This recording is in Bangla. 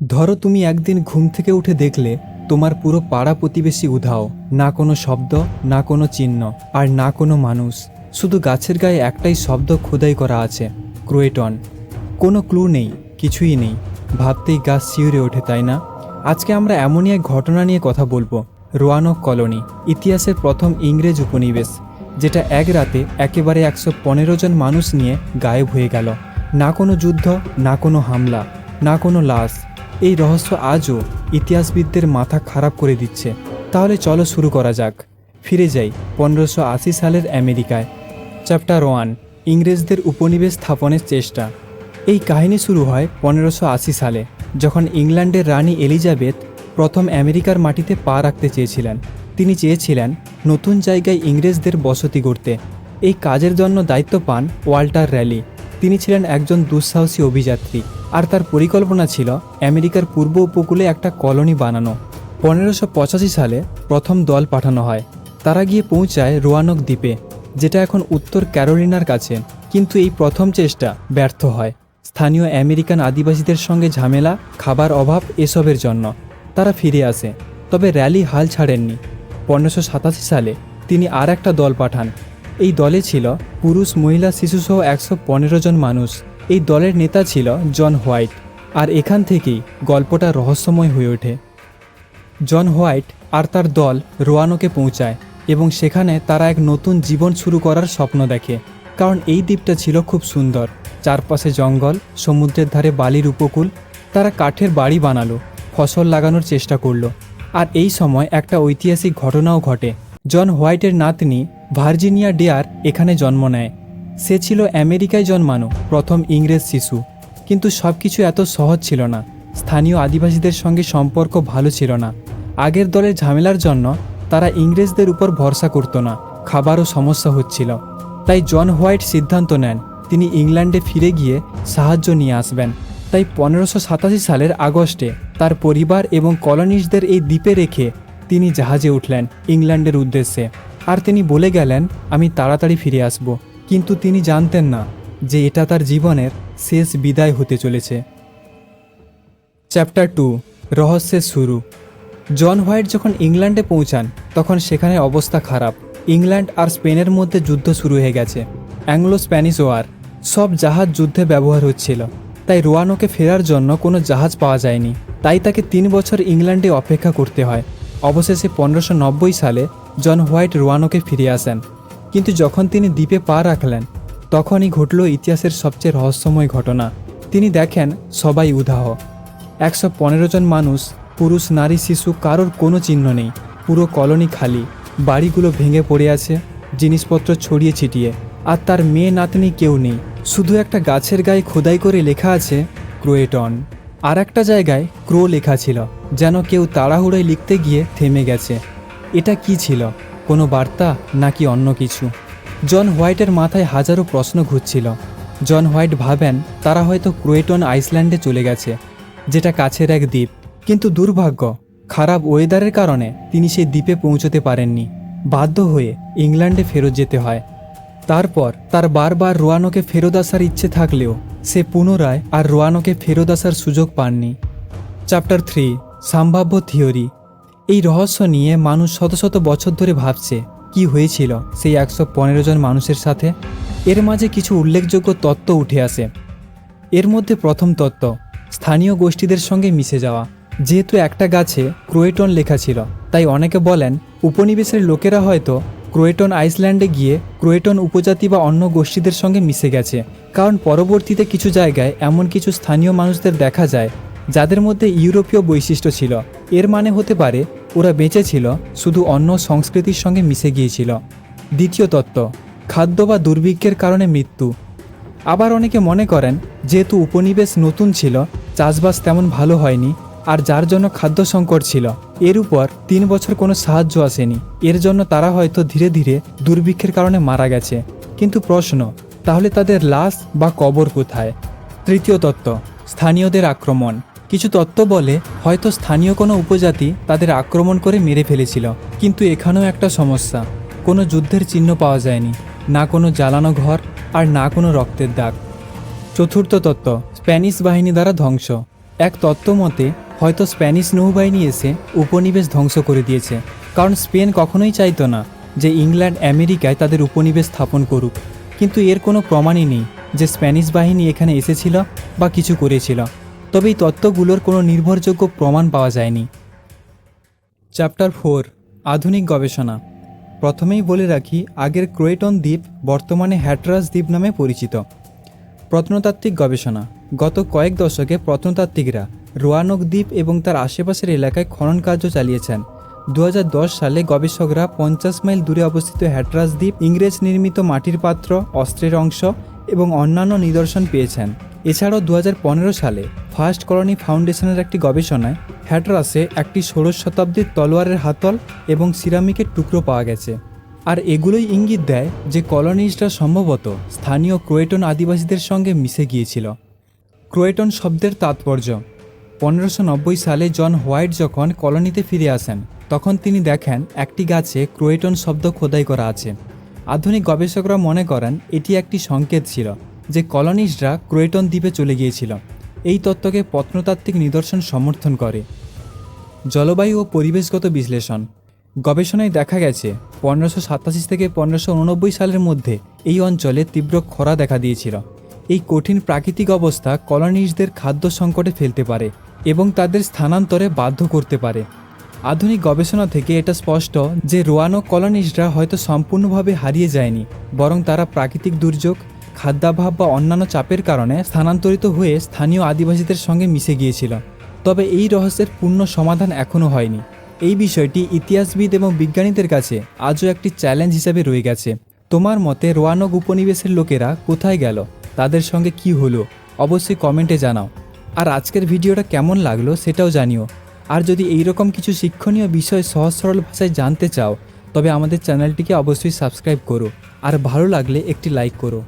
ধরো তুমি একদিন ঘুম থেকে উঠে দেখলে তোমার পুরো পাড়া প্রতিবেশী উধাও, না কোনো শব্দ, না কোনো চিহ্ন, আর না কোনো মানুষ। শুধু গাছের গায়ে একটাই শব্দ খোদাই করা আছে, ক্রোয়েটন। কোনো ক্লু নেই, কিছুই নেই। ভাবতেই গাছ শিউরে ওঠে, তাই না? আজকে আমরা এমনই এক ঘটনা নিয়ে কথা বলব রোয়ানক কলোনি, ইতিহাসের প্রথম ইংরেজ উপনিবেশ, যেটা এক রাতে একেবারে একশো পনেরো জন মানুষ নিয়ে গায়েব হয়ে গেল। না কোনো যুদ্ধ, না কোনো হামলা, না কোনো লাশ। এই রহস্য আজও ইতিহাসবিদদের মাথা খারাপ করে দিচ্ছে। তাহলে চলো শুরু করা যাক। ফিরে যাই পনেরোশো আশি সালের আমেরিকায়। চ্যাপ্টার ওয়ান ইংরেজদের উপনিবেশ স্থাপনের চেষ্টা। এই কাহিনী শুরু হয় পনেরোশো আশি সালে, যখন ইংল্যান্ডের রানী এলিজাবেথ প্রথম আমেরিকার মাটিতে পা রাখতে চেয়েছিলেন। তিনি চেয়েছিলেন নতুন জায়গায় ইংরেজদের বসতি করতে এই কাজের জন্য দায়িত্ব পান ওয়াল্টার র্যালি। তিনি ছিলেন একজন দুঃসাহসী অভিযাত্রী। আর তার পরিকল্পনা ছিল আমেরিকার পূর্ব উপকূলে একটা কলোনি বানানো। পনেরোশো সালে প্রথম দল পাঠানো হয়। তারা গিয়ে পৌঁছায় রোয়ানক দ্বীপে, যেটা এখন উত্তর ক্যারোলিনার কাছে। কিন্তু এই প্রথম চেষ্টা ব্যর্থ হয়। স্থানীয় আমেরিকান আদিবাসীদের সঙ্গে ঝামেলা, খাবার অভাব এসবের জন্য। তারা ফিরে আসে, তবে র্যালি হাল ছাড়েননি। পনেরোশো সাতাশি সালে তিনি আর একটা দল পাঠান। এই দলে ছিল পুরুষ, মহিলা, শিশুসহ একশো পনেরো জন মানুষ। এই দলের নেতা ছিল জন হোয়াইট, আর এখান থেকেই গল্পটা রহস্যময় হয়ে ওঠে। জন হোয়াইট আর তার দল রোয়ানোকে পৌঁছায় এবং সেখানে তারা এক নতুন জীবন শুরু করার স্বপ্ন দেখে, কারণ এই দ্বীপটা ছিল খুব সুন্দর। চারপাশে জঙ্গল, সমুদ্রের ধারে বালির উপকূল, তারা কাঠের বাড়ি বানালো, ফসল লাগানোর চেষ্টা করল। আর এই সময় একটা ঐতিহাসিক ঘটনাও ঘটে। জন হোয়াইটের নাতনি ভার্জিনিয়া ডেয়ার এখানে জন্ম নেয়। সে ছিল আমেরিকায় জন্মানো প্রথম ইংরেজ শিশু। কিন্তু সব কিছু এত সহজ ছিল না। স্থানীয় আদিবাসীদের সঙ্গে সম্পর্ক ভালো ছিল না। আগের দলের ঝামেলার জন্য তারা ইংরেজদের উপর ভরসা করত না। খাবারও সমস্যা হচ্ছিল। তাই জন হোয়াইট সিদ্ধান্ত নেন, তিনি ইংল্যান্ডে ফিরে গিয়ে সাহায্য নিয়ে আসবেন। তাই পনেরোশো সাতাশি সালের আগস্টে তার পরিবার এবং কলোনিস্টদের এই দ্বীপে রেখে তিনি জাহাজে উঠলেন ইংল্যান্ডের উদ্দেশ্যে। আর তিনি বলে গেলেন, আমি তাড়াতাড়ি ফিরে আসব। কিন্তু তিনি জানতেন না যে এটা তার জীবনের শেষ বিদায় হতে চলেছে। চ্যাপ্টার টু রহস্যের শুরু। জন হোয়াইট যখন ইংল্যান্ডে পৌঁছান, তখন সেখানে অবস্থা খারাপ। ইংল্যান্ড আর স্পেনের মধ্যে যুদ্ধ শুরু হয়ে গেছে। অ্যাংলো স্প্যানিশ ওয়ার সব জাহাজ যুদ্ধে ব্যবহার হচ্ছিল। তাই রোয়ানোকে ফেরার জন্য কোনো জাহাজ পাওয়া যায়নি। তাই তাকে তিন বছর ইংল্যান্ডে অপেক্ষা করতে হয়। অবশেষে পনেরোশো সালে জন হোয়াইট রোয়ানোকে ফিরে আসেন। কিন্তু যখন তিনি দ্বীপে পা রাখলেন, তখনই ঘটল ইতিহাসের সবচেয়ে রহস্যময় ঘটনা। তিনি দেখেন, সবাই উদাহ। একশো পনেরো জন মানুষ, পুরুষ, নারী, শিশু, কারোর কোনো চিহ্ন নেই। পুরো কলোনি খালি। বাড়িগুলো ভেঙে পড়ে আছে, জিনিসপত্র ছড়িয়ে ছিটিয়ে। আর তার মেয়ে নাতনি কেউ নেই। শুধু একটা গাছের গায়ে খোদাই করে লেখা আছে, ক্রোয়েটন। আর একটা জায়গায় ক্রো লেখা ছিল, যেন কেউ তাড়াহুড়োয় লিখতে গিয়ে থেমে গেছে। এটা কি ছিল? কোনো বার্তা নাকি অন্য কিছু? জন হোয়াইটের মাথায় হাজারো প্রশ্ন ঘুরছিল। জন হোয়াইট ভাবেন, তারা হয়তো ক্রোয়েটন আইসল্যান্ডে চলে গেছে, যেটা কাছের এক দ্বীপ। কিন্তু দুর্ভাগ্য, খারাপ ওয়েদারের কারণে তিনি সেই দ্বীপে পৌঁছতে পারেননি। বাধ্য হয়ে ইংল্যান্ডে ফেরত যেতে হয়। তারপর তার বারবার রোয়ানোকে ফেরত আসার ইচ্ছে থাকলেও সে পুনরায় আর রোয়ানোকে ফেরত আসার সুযোগ পাননি। চ্যাপ্টার থ্রি, সম্ভাব্য থিওরি। এই রহস্য নিয়ে মানুষ শত শত বছর ধরে ভাবছে, কি হয়েছিল সেই একশো পনেরো জন মানুষের সাথে? এর মাঝে কিছু উল্লেখযোগ্য তত্ত্ব উঠে আসে। এর মধ্যে প্রথম তত্ত্ব, স্থানীয় গোষ্ঠীদের সঙ্গে মিশে যাওয়া। যেহেতু একটা গাছে ক্রোয়েটন লেখা ছিল, তাই অনেকে বলেন উপনিবেশের লোকেরা হয়তো ক্রোয়েটন আইসল্যান্ডে গিয়ে ক্রোয়েটন উপজাতি বা অন্য গোষ্ঠীদের সঙ্গে মিশে গেছে। কারণ পরবর্তীতে কিছু জায়গায় এমন কিছু স্থানীয় মানুষদের দেখা যায়, যাদের মধ্যে ইউরোপীয় বৈশিষ্ট্য ছিল। এর মানে হতে পারে ওরা বেঁচে ছিল, শুধু অন্য সংস্কৃতির সঙ্গে মিশে গিয়েছিল। দ্বিতীয় তত্ত্ব, খাদ্য বা দুর্ভিক্ষের কারণে মৃত্যু। আবার অনেকে মনে করেন, যেহেতু উপনিবেশ নতুন ছিল, চাষবাস তেমন ভালো হয়নি, আর যার জন্য খাদ্য সংকট ছিল, এর উপর তিন বছর কোনো সাহায্য আসেনি। এর জন্য তারা হয়তো ধীরে ধীরে দুর্ভিক্ষের কারণে মারা গেছে। কিন্তু প্রশ্ন, তাহলে তাদের লাশ বা কবর কোথায়? তৃতীয় তত্ত্ব, স্থানীয়দের আক্রমণ। কিছু তত্ত্ব বলে, হয়তো স্থানীয় কোনো উপজাতি তাদের আক্রমণ করে মেরে ফেলেছিল, কিন্তু এখানেও একটা সমস্যা। কোনো যুদ্ধের চিহ্ন পাওয়া যায়নি, না কোনো জ্বালানো ঘর আর না কোনো রক্তের দাগ। চতুর্থ তত্ত্ব, স্প্যানিশ বাহিনী দ্বারা ধ্বংস। এক তত্ত্ব মতে, হয়তো স্প্যানিশ নৌবাহিনী এসে উপনিবেশ ধ্বংস করে দিয়েছে, কারণ স্পেন কখনোই চাইতো না যে ইংল্যান্ড আমেরিকায় তাদের উপনিবেশ স্থাপন করুক। কিন্তু এর কোনো প্রমাণই নেই যে স্প্যানিশ বাহিনী এখানে এসেছিল বা কিছু করেছিল। তবে এই তত্ত্বগুলোর কোনো নির্ভরযোগ্য প্রমাণ পাওয়া যায়নি। চ্যাপ্টার ফোর আধুনিক গবেষণা। প্রথমেই বলে রাখি, আগের ক্রোয়েটন দ্বীপ বর্তমানে হ্যাটরাস দ্বীপ নামে পরিচিত। প্রত্নতাত্ত্বিক গবেষণা। গত কয়েক দশকে প্রত্নতাত্ত্বিকরা রোয়ানক দ্বীপ এবং তার আশেপাশের এলাকায় খনন কার্য চালিয়েছেন। দু হাজার দশ সালে গবেষকরা পঞ্চাশ মাইল দূরে অবস্থিত হ্যাটরাস দ্বীপ ইংরেজ নির্মিত মাটির পাত্র, অস্ত্রের অংশ এবং অন্যান্য নিদর্শন পেয়েছেন। এছাড়াও দু হাজার পনেরো সালে ফার্স্ট কলোনি ফাউন্ডেশনের একটি গবেষণায় হ্যাটরাসে একটি ষোড়শ শতাব্দীর তলোয়ারের হাতল এবং সিরামিকের টুকরো পাওয়া গেছে। আর এগুলোই ইঙ্গিত দেয় যে কলোনিস্টরা সম্ভবত স্থানীয় ক্রোয়েটন আদিবাসীদের সঙ্গে মিশে গিয়েছিল। ক্রোয়েটন শব্দের তাৎপর্য, পনেরোশো সালে জন হোয়াইট যখন কলোনিতে ফিরে আসেন, তখন তিনি দেখেন একটি গাছে ক্রোয়েটন শব্দ খোদাই করা আছে। আধুনিক গবেষকরা মনে করেন এটি একটি সংকেত ছিল। যে কলোনিস্টরা ক্রোয়েটন দ্বীপে চলে গিয়েছিল এই তত্ত্বকে প্রত্নতাত্ত্বিক নিদর্শন সমর্থন করে। জলবায়ু ও পরিবেশগত বিশ্লেষণ। গবেষণায় দেখা গেছে, পনেরোশো সাতাশি থেকে পনেরোশো উননব্বই সালের মধ্যে এই অঞ্চলে তীব্র খরা দেখা দিয়েছিল। এই কঠিন প্রাকৃতিক অবস্থা কলোনিস্টদের খাদ্য সংকটে ফেলতে পারে এবং তাদের স্থানান্তরে বাধ্য করতে পারে। আধুনিক গবেষণা থেকে এটা স্পষ্ট যে রোয়ানো কলোনিস্টরা হয়তো সম্পূর্ণভাবে হারিয়ে যায়নি, বরং তারা প্রাকৃতিক দুর্যোগ খাদ্যাভাব বা অন্যান্য চাপের কারণে স্থানান্তরিত হয়ে স্থানীয় আদিবাসীদের সঙ্গে মিশে গিয়েছিল। তবে এই রহস্যের পূর্ণ সমাধান এখনও হয়নি। এই বিষয়টি ইতিহাসবিদ এবং বিজ্ঞানীদের কাছে আজও একটি চ্যালেঞ্জ হিসেবে রয়ে গেছে। তোমার মতে রোয়ানক উপনিবেশের লোকেরা কোথায় গেল? তাদের সঙ্গে কি হলো? অবশ্যই কমেন্টে জানাও। আর আজকের ভিডিওটা কেমন লাগল সেটাও জানিও। আর যদি এইরকম কিছু শিক্ষণীয় বিষয় সহজ সরল ভাষায় জানতে চাও, তবে আমাদের চ্যানেলটিকে অবশ্যই সাবস্ক্রাইব করো। আর ভালো লাগলে একটি লাইক করো।